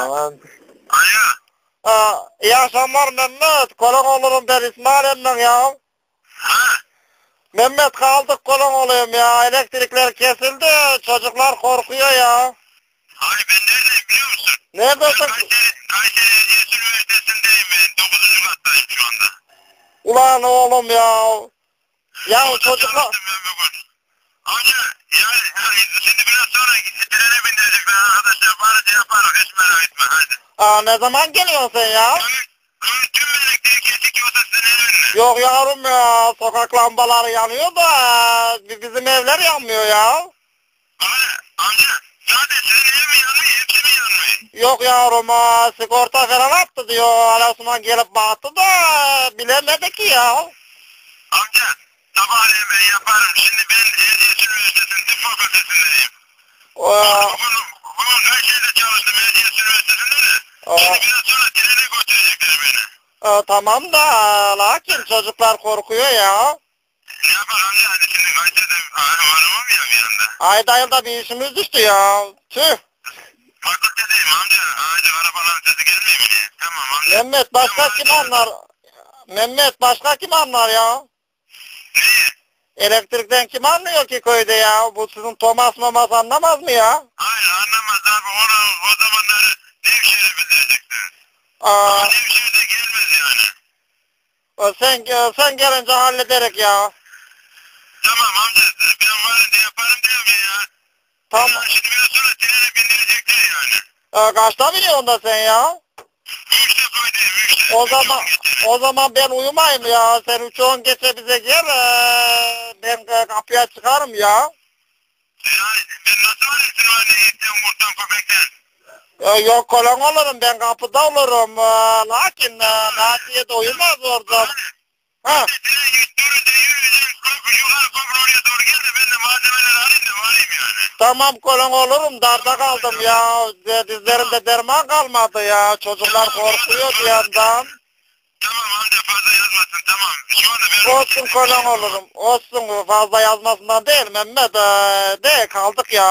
Alo. Aa, iyi akşamlar Mehmet. Kolon olurum ben İsmail ya. Ha? Mehmet kaldık kolon olayım ya. Elektrikler kesildi. Çocuklar korkuyor ya. Abi ben neredeyim biliyor musun? Ben Neredesin? Kayseri, Kayseri Üniversitesi'ndeyim ben. 9. kattayım şu anda. Ulan oğlum ya. Ya çocuklar... çalıştım ben bugün. Amca yani, yani şimdi biraz sonra trene bindirecek ben arkadaşlar. Bana şey yaparım hiç merak etme hadi. Aa, ne zaman geliyorsun ya? Tüm elektrik kesik yoksa senin önüne. Yok yavrum ya. Sokak lambaları yanıyor da bi- bizim evler yanmıyor ya. Abi amca sadece senin ev mi yanmıyor hepsi mi yanmıyor? Yok yavrum aa, sigorta falan attı diyor. Ali Osman gelip baktı da bilemedik ki ya. Amca sabahleyin ben yaparım. Şimdi ben Erciyes Fakültesindeyim. Aa, Bugün, bugün Kayseri'de çalıştım Erciyes Üniversitesi'nde de. aa, Şimdi biraz sonra trene götürecekler beni. aa, tamam da lakin çocuklar korkuyor ya. Ne yapar amca hadi şimdi Kayseri'de hanımım ya bir anda. Ayda yılda bir işimiz düştü ya. Tüh. Fakültedeyim amca. Hadi arabaların sesi gelmiyor mu. Tamam amca. Mehmet başka Tamam, kim anlar? Mehmet başka kim anlar ya? Neyi? Elektrikten kim anlıyor ki köyde ya? Bu sizin Thomas Mamas anlamaz mı ya? Hayır anlamaz abi. Onu o zamanları Nevşehir'e bildireceksiniz. Aa, Ama Nevşehir'de gelmez yani. sen sen gelince hallederek ya. Tamam amca. Ben varınca yaparım diyorum ya. Tamam. Ya Şimdi biraz sonra trene bindirecekler yani. Aa, kaçta biniyorsun da sen ya? Üçte koydayım üçte. O zaman o zaman ben uyumayayım ya. Sen üç on geçe bize gel. ee, ben e, kapıya çıkarım ya. Ben nasıl varayım seni öyle etten? Ee, yok kolon olurum ben kapıda olurum. Ee, lakin e, Naciye de uyumaz orada. Ha. Doğru gel de de alayım da. Tamam kolon olurum darda kaldım ya. Dizlerimde derman kalmadı ya. Çocuklar korkuyor bir yandan. Tamam fazla yazmasın tamam. Şu anda ben... Olsun kolon olurum. Olsun fazla yazmasından değil Mehmet. Ee, de kaldık ya.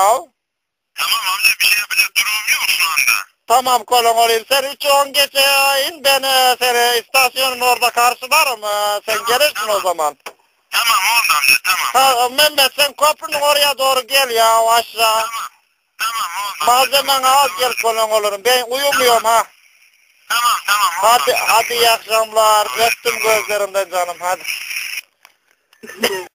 Tamam amca bir şey yapacak durumum yok şu anda. Tamam kolon olayım. Sen 3-10 geçe in ben e, seni istasyonun orada karşılarım. Ee, sen Tamam, gelirsin o tamam. zaman. Tamam oldu amca tamam. Ha, Mehmet sen köprünün oraya doğru gel ya aşağı. Tamam. Tamam oldu. amca, Malzemeni tamam, al tamam. gel kolon olurum. Ben uyumuyorum ha. Tamam tamam Hadi hadi iyi akşamlar. Öptüm gözlerimden canım hadi.